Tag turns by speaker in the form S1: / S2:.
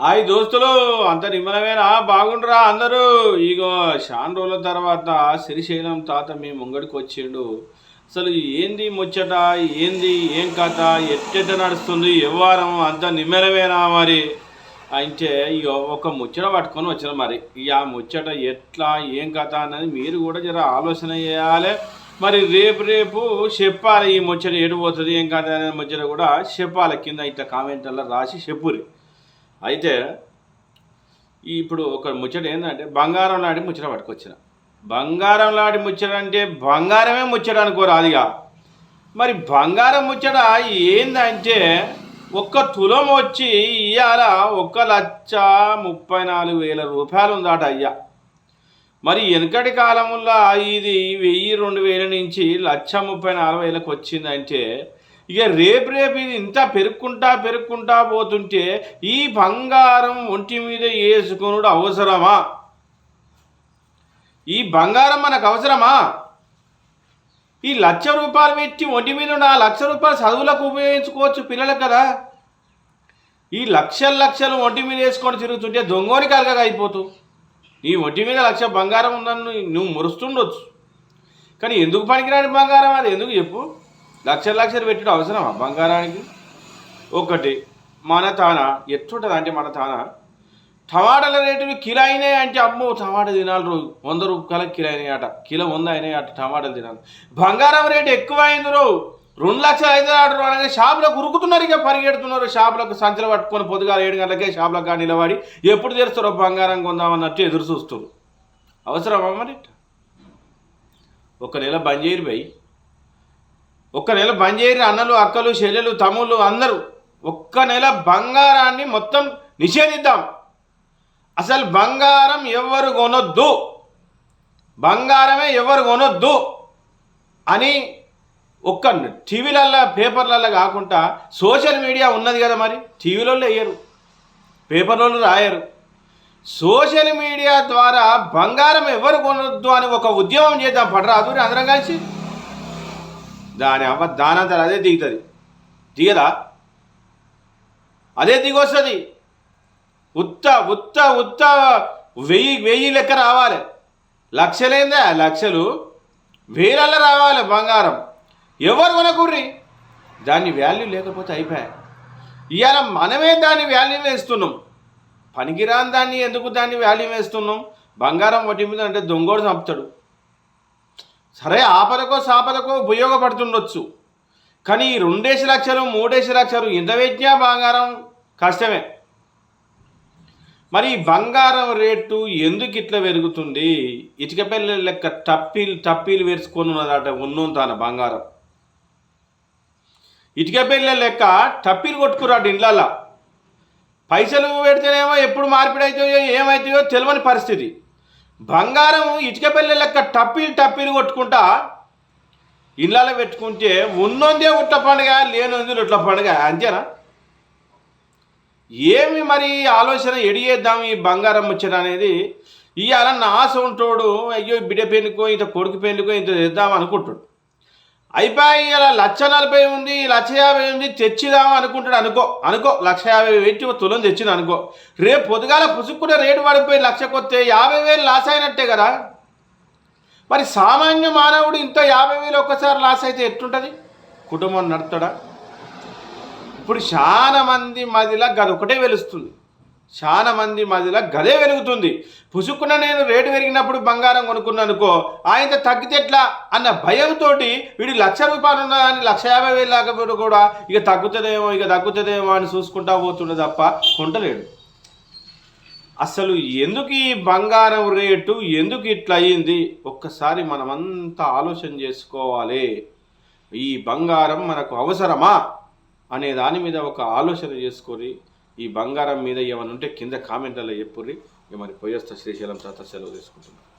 S1: ఆయ్ దోస్తులు అంత నిమ్మలమేనా? బాగుండ్రా అందరూ. ఇగో చాలా రోజుల తర్వాత శ్రీశైలం తాత మీ ముంగడికి వచ్చిండు. అసలు ఏంది ముచ్చట? ఏంది? ఏం కథ? ఎట్టెట్ట నడుస్తుంది? వ్యవహారం అంత నిమ్మలమేనా మరి? అంటే ఇక ఒక ముచ్చట పట్టుకొని వచ్చిన మరి. ఇక ఆ ముచ్చట ఎట్లా ఏం కథ అన్నది మీరు కూడా జర ఆలోచన చేయాలి. మరి రేపు రేపు చెప్పాలి ఈ ముచ్చట ఎటు పోతుంది ఏం కథ అనే ముచ్చట కూడా చెప్పాలి. కింద ఇట్లా కామెంట్లలో రాసి చెప్పురి అయితే ఇప్పుడు ఒక ముచ్చట ఏంటంటే బంగారం లాంటి ముచ్చట పట్టుకొచ్చిన. బంగారం లాంటి ముచ్చట అంటే బంగారమే ముచ్చట అనుకోరాదిగా. మరి బంగారం ముచ్చట ఏందంటే ఒక్క తులం వచ్చి ఇవాళ ఒక్క లక్ష ముప్పై నాలుగు వేల రూపాయలు ఉందాట అయ్యా. మరి వెనకటి కాలంలో ఇది వెయ్యి రెండు వేల నుంచి లక్ష ముప్పై నాలుగు వేలకు వచ్చిందంటే ఇక రేపు రేపు ఇది ఇంత పెరుక్కుంటా పెరుక్కుంటా పోతుంటే ఈ బంగారం ఒంటి మీద వేసుకునుడు అవసరమా? ఈ బంగారం మనకు అవసరమా? ఈ లక్ష రూపాయలు పెట్టి ఒంటి మీద ఉన్న ఆ లక్ష రూపాయలు చదువులకు ఉపయోగించుకోవచ్చు పిల్లలకు కదా. ఈ లక్షల లక్షలు ఒంటి మీద వేసుకొని తిరుగుతుంటే దొంగోని కలగగా అయిపోతూ నీ ఒంటి మీద లక్ష బంగారం ఉందని నువ్వు మురుస్తుండొచ్చు. కానీ ఎందుకు పనికిరాని బంగారం అది? ఎందుకు చెప్పు? లక్షలు లక్షలు పెట్టడం అవసరమా బంగారానికి? ఒకటి మన తాన ఎట్లుంటుంది అంటే మన తాన టమాటాల రేటులు కిలో అయినాయి అంటే అమ్మో టమాటా తినాలి రోజు. వంద రూపాయల కిలో అయినాయి అట కిలో వంద అయినాయి అట టమాటాలు తినాలి. బంగారం రేటు ఎక్కువ అయింది రో. రెండు లక్షల ఐదు ఆర్డర్ అనగా షాపులకు ఉరుకుతున్నారు ఇక పరిగెడుతున్నారు. షాపులకు సంచలు పట్టుకొని పొద్దుగాల ఏడు గంటలకే షాపులకు కానీ నిలబడి ఎప్పుడు తెరుస్తారో బంగారం కొందామన్నట్టు ఎదురు చూస్తారు అవసరమా మరి? ఒక నెల బంద్ చేయరు పోయి ఒక్క నెల బంద్ చేయరు అన్నలు అక్కలు చెల్లెలు తమ్ముళ్ళు అందరూ ఒక్క నెల బంగారాన్ని మొత్తం నిషేధిద్దాం. అసలు బంగారం ఎవరు కొనొద్దు. బంగారమే ఎవరు కొనొద్దు అని ఒక్క టీవీలల్లో పేపర్లల్లో కాకుండా సోషల్ మీడియా ఉన్నది కదా మరి. టీవీలలో వేయరు పేపర్లలో రాయరు. సోషల్ మీడియా ద్వారా బంగారం ఎవరు కొనొద్దు అని ఒక ఉద్యమం చేద్దాం పడరాదు అందరం కలిసి. దాని అమ్మ దానంతా అదే దిగుతుంది. దిగదా? అదే దిగొస్తుంది. ఉత్త ఉత్త ఉత్త వెయ్యి వెయ్యి లెక్క రావాలి. లక్షలేందా? లక్షలు. వేలల్లో రావాలి బంగారం. ఎవరు కొనకుర్రి? దాని వాల్యూ లేకపోతే అయిపోయా ఇవాళ మనమే దాని వాల్యూ వేస్తున్నాం. పనికిరాని దాన్ని ఎందుకు దాన్ని వాల్యూ వేస్తున్నాం? బంగారం వడ్డీ మీద అంటే దొంగోడు చంపుతాడు. సరే ఆపదకో సాపదకో ఉపయోగపడుతుండొచ్చు. కానీ ఈ రెండేసి లక్షలు మూడేసి లక్షలు ఎంత పెట్టినా బంగారం కష్టమే. మరి బంగారం రేటు ఎందుకు ఇట్లా పెరుగుతుంది? ఇటుక పిల్లల లెక్క టప్పీలు టప్పీలు వేసుకొని ఉన్నదట ఉన్నంతాన బంగారం. ఇటుక పిల్లల లెక్క టప్పీలు కొట్టుకురాడు ఇండ్లల్లో. పైసలు పెడితేనేమో ఎప్పుడు మార్పిడి అవుతాయో ఏమవుతాయో తెలియని పరిస్థితి. బంగారం ఇటుక పెళ్ళి లెక్క టప్పీలు టప్పీలు కొట్టుకుంటా ఇళ్ళలో పెట్టుకుంటే ఉన్నొందే ఉట్ల పండుగ లేనుంది ఉట్ల పండుగ అంతేనా? ఏమి మరి ఆలోచన ఎడిగేద్దాం ఈ బంగారం ముచ్చట అనేది? ఇవాళ నా ఆశ ఉంటాడు అయ్యో బిడ్డ పెళ్ళికో ఇంత కొడుకు పెళ్ళికో ఇంత తెద్దాం అనుకుంటాడు. అయిపోయి ఇలా లక్ష నలభై ఉంది లక్ష యాభై ఉంది తెచ్చిదాం అనుకుంటాడు అనుకో అనుకో లక్ష యాభై పెట్టి తులం తెచ్చింది అనుకో. రేపు పొద్దుగాల పుసుక్కునే రేటు పడిపోయి లక్షకొస్తే యాభై వేలు లాస్ అయినట్టే కదా. మరి సామాన్య మానవుడు ఇంత యాభై వేలు ఒక్కసారి లాస్ అయితే ఎట్లుంటుంది? కుటుంబం నడుతాడా ఇప్పుడు చాలా మంది గది ఒకటే వెలుస్తుంది. చాలా మంది మదిలో గదే వెలుగుతుంది. పుసుక్కున నేను రేటు పెరిగినప్పుడు బంగారం కొనుక్కున్నాను అనుకో ఆయన తగ్గితే ఎట్లా? అన్న భయంతో వీడు లక్ష రూపాయలు ఉన్నదాన్ని లక్ష యాభై వేలు లేకపోతే కూడా ఇక తగ్గుతుందేమో ఇక తగ్గుతుందేమో అని చూసుకుంటా పోతుండే తప్ప కొంటలేడు. అసలు ఎందుకు ఈ బంగారం రేటు ఎందుకు ఇట్లా అయ్యింది? ఒక్కసారి మనమంతా ఆలోచన చేసుకోవాలి. ఈ బంగారం మనకు అవసరమా? అనే దాని మీద ఒక ఆలోచన చేసుకొని ఈ బంగారం మీద ఏమైనా ఉంటే కింద కామెంట్లలో చెప్పుర్రి. మరి పోయేస్తా శ్రీశైలం తాత సెలవు తీసుకుంటున్నాను